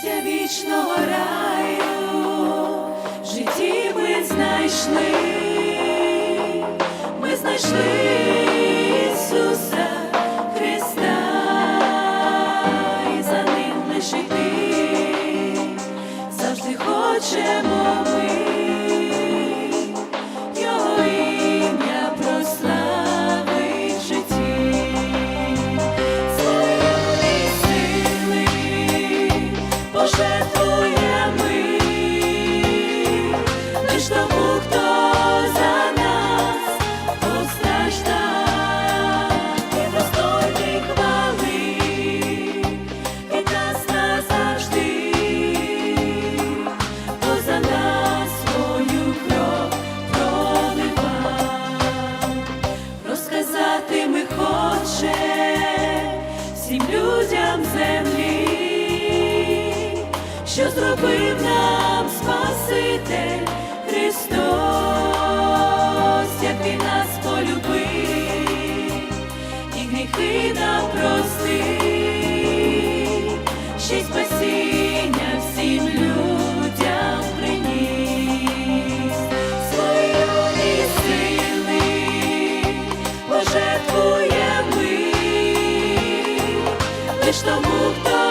щастя вічного раю, в житті ми знайшли, ми знайшли Ісуса Христа, і за ним лише ти завжди хоче. всім людям землі, що зробив нам Спаситель Христос, як він нас полюбив, і гріхи нам простив, ще й. Esta luta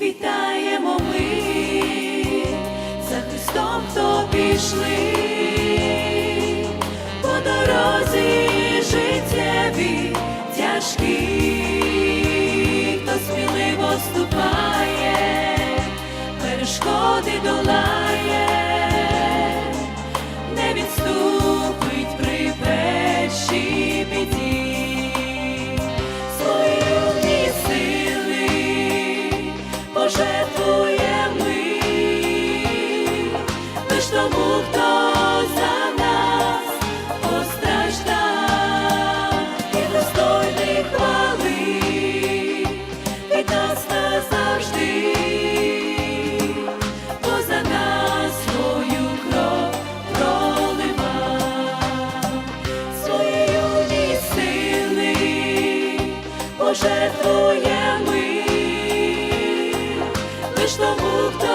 Вітаємо ми, за Христом то пішли. Боже, Твоє ми, лиш тому, хто